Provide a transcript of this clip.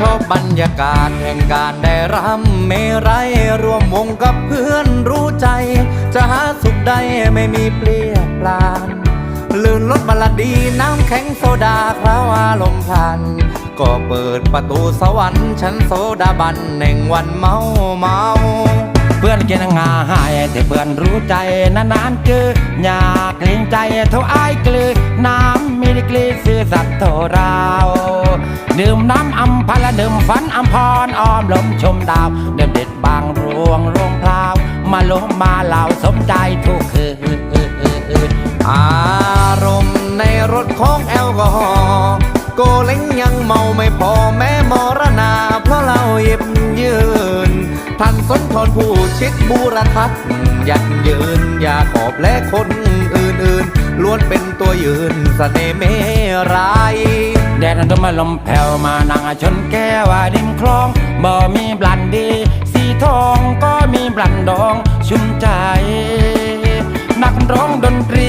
ชอบบรรยากาศแห่งการได้รำเมไรยร่วมวงกับเพื่อนรู้ใจ จะหาสุขใดไม่มีเปลี่ยนปลานลื่นรถบาลดีน้ำแข็งโซดาคราวอารมณ์พัน ก็เปิดประตูสวรรค์ชั้นโซดาบันแห่งวันเมาเมาเพื่อนกินงาหายแต่เพื่อนรู้ใจนานๆเจออยากเกรงใจเท่าอายกลือ พละดื่มฝันอัมพรอ้อมลมชมดาว เดิมเด็ดบางรวงรวงพลาว มาลมมาเหล่าสมใจทุกคืนอารมณ์ในรถของแอลกอฮอล์โกเล้งยังเมาไม่พอแม้มรณา เพราะเราหยิบยืนท่านสนทนผู้ชิดบูรทัศน์ยันยืนอย่าขอบและคนอื่นๆล้วนเป็นตัวยืนสเสน่ห์เมราย ดดดมลมแผ่วมานางชนแก้วริมคลอง บ่ มีบลันดี สีทองก็มีบลันดองชุ่มใจ